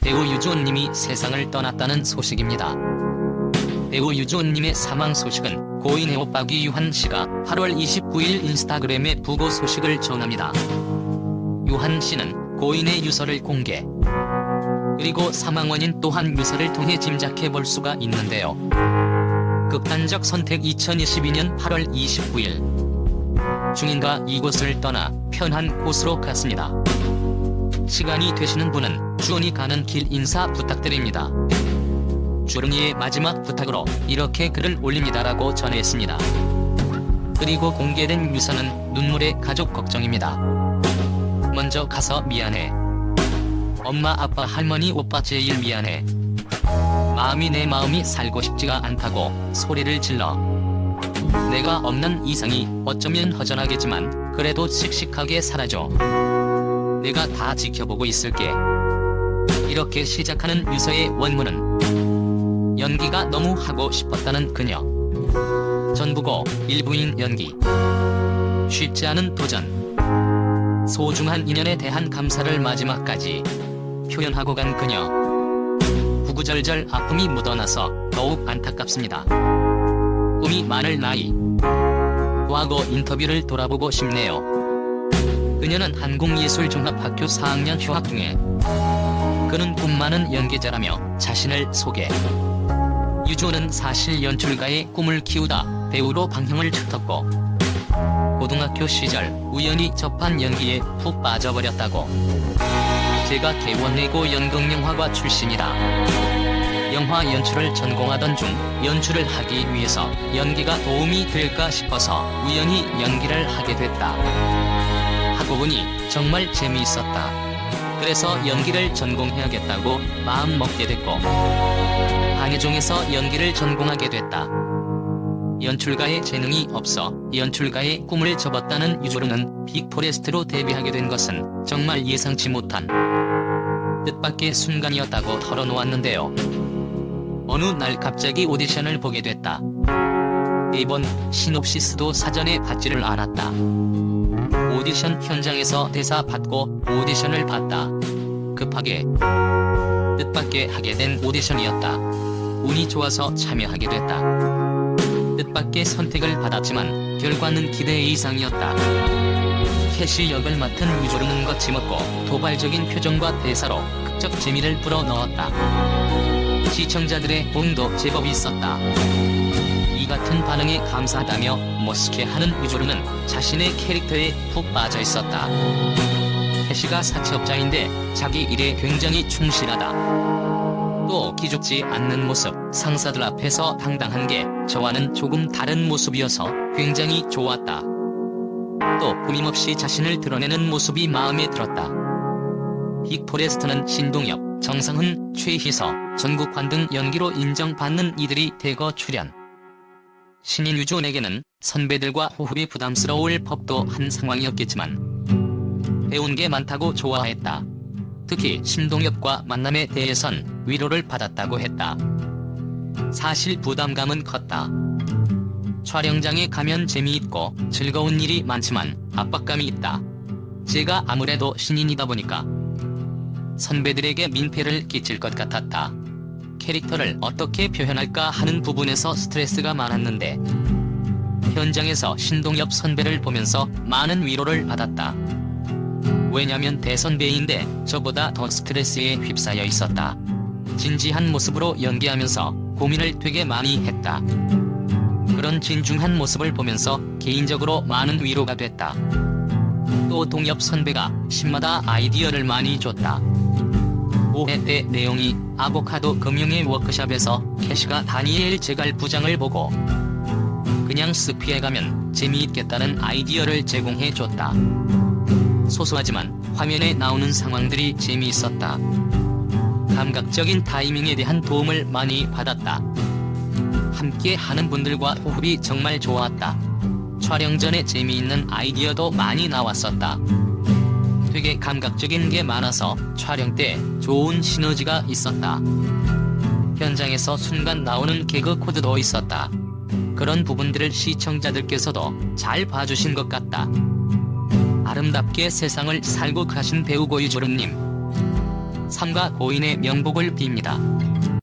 배우 유주원님이 세상을 떠났다는 소식입니다. 배우 유주원님의 사망 소식은 고인의 오빠 기유한 씨가 8월 29일 인스타그램에 부고 소식을 전합니다. 유한 씨는 고인의 유서를 공개. 그리고 사망 원인 또한 유서를 통해 짐작해 볼 수가 있는데요. 극단적 선택 2022년 8월 29일. 중인가 이곳을 떠나 편한 곳으로 갔습니다. 시간이 되시는 분은 주원이 가는 길 인사 부탁드립니다. 주른이의 마지막 부탁으로 이렇게 글을 올립니다라고 전했습니다. 그리고 공개된 유서는 눈물의 가족 걱정입니다. 먼저 가서 미안해. 엄마 아빠 할머니 오빠 제일 미안해. 마음이 내 마음이 살고 싶지가 않다고 소리를 질러. 내가 없는 이상이 어쩌면 허전하겠지만 그래도 씩씩하게 살아줘. 내가 다 지켜보고 있을게. 이렇게 시작하는 유서의 원문은 연기가 너무 하고 싶었다는 그녀. 전부고 일부인 연기. 쉽지 않은 도전. 소중한 인연에 대한 감사를 마지막까지 표현하고 간 그녀. 구구절절 아픔이 묻어나서 더욱 안타깝습니다. 꿈이 많을 나이. 과거 인터뷰를 돌아보고 싶네요. 그녀는 한국예술종합학교 4학년 휴학 중에 그는 꿈 많은 연기자라며 자신을 소개. 유조는 사실 연출가의 꿈을 키우다 배우로 방향을 틀었고 고등학교 시절 우연히 접한 연기에 푹 빠져버렸다고. 제가 개원내고 연극영화과 출신이다. 영화 연출을 전공하던 중 연출을 하기 위해서 연기가 도움이 될까 싶어서 우연히 연기를 하게 됐다. 보니 정말 재미있었다. 그래서 연기를 전공해야겠다고 마음 먹게 됐고 방해종에서 연기를 전공하게 됐다. 연출가의 재능이 없어 연출가의 꿈을 접었다는 유조르는 빅포레스트로 데뷔하게 된 것은 정말 예상치 못한 뜻밖의 순간이었다고 털어놓았는데요. 어느 날 갑자기 오디션을 보게 됐다. 이번 시놉시스도 사전에 받지를 않았다. 오디션 현장에서 대사 받고 오디션을 봤다. 급하게 뜻밖의 하게 된 오디션이었다. 운이 좋아서 참여하게 됐다. 뜻밖의 선택을 받았지만 결과는 기대 이상이었다. 캐시 역을 맡은 유조르는 거침없고 도발적인 표정과 대사로 극적 재미를 불어넣었다. 시청자들의 호응도 제법 있었다. 이 같은 반응에 감사하다며 머스케 하는 유조르는 자신의 캐릭터에 푹 빠져 있었다. 캐시가 사채업자인데 자기 일에 굉장히 충실하다. 또 기죽지 않는 모습, 상사들 앞에서 당당한 게 저와는 조금 다른 모습이어서 굉장히 좋았다. 또 꾸밈없이 자신을 드러내는 모습이 마음에 들었다. 빅포레스트는 신동엽, 정상훈, 최희서, 전국환 등 연기로 인정받는 이들이 대거 출연. 신인 유조에게는 선배들과 호흡이 부담스러울 법도 한 상황이었겠지만 배운 게 많다고 좋아했다. 특히 신동엽과 만남에 대해선 위로를 받았다고 했다. 사실 부담감은 컸다. 촬영장에 가면 재미있고 즐거운 일이 많지만 압박감이 있다. 제가 아무래도 신인이다 보니까 선배들에게 민폐를 끼칠 것 같았다. 캐릭터를 어떻게 표현할까 하는 부분에서 스트레스가 많았는데 현장에서 신동엽 선배를 보면서 많은 위로를 받았다. 왜냐면 대선배인데 저보다 더 스트레스에 휩싸여 있었다. 진지한 모습으로 연기하면서 고민을 되게 많이 했다. 그런 진중한 모습을 보면서 개인적으로 많은 위로가 됐다. 또 동엽 선배가 신마다 아이디어를 많이 줬다. 5회 때 내용이 아보카도 금융의 워크샵에서 캐시가 다니엘 제갈 부장을 보고 그냥 쓱 피해가면 재미있겠다는 아이디어를 제공해 줬다. 소소하지만 화면에 나오는 상황들이 재미있었다. 감각적인 타이밍에 대한 도움을 많이 받았다. 함께 하는 분들과 호흡이 정말 좋았다. 촬영 전에 재미있는 아이디어도 많이 나왔었다. 되게 감각적인 게 많아서 촬영 때 좋은 시너지가 있었다. 현장에서 순간 나오는 개그 코드도 있었다. 그런 부분들을 시청자들께서도 잘 봐주신 것 같다. 아름답게 세상을 살고 가신 배우 고유조름님. 삼가 고인의 명복을 빕니다.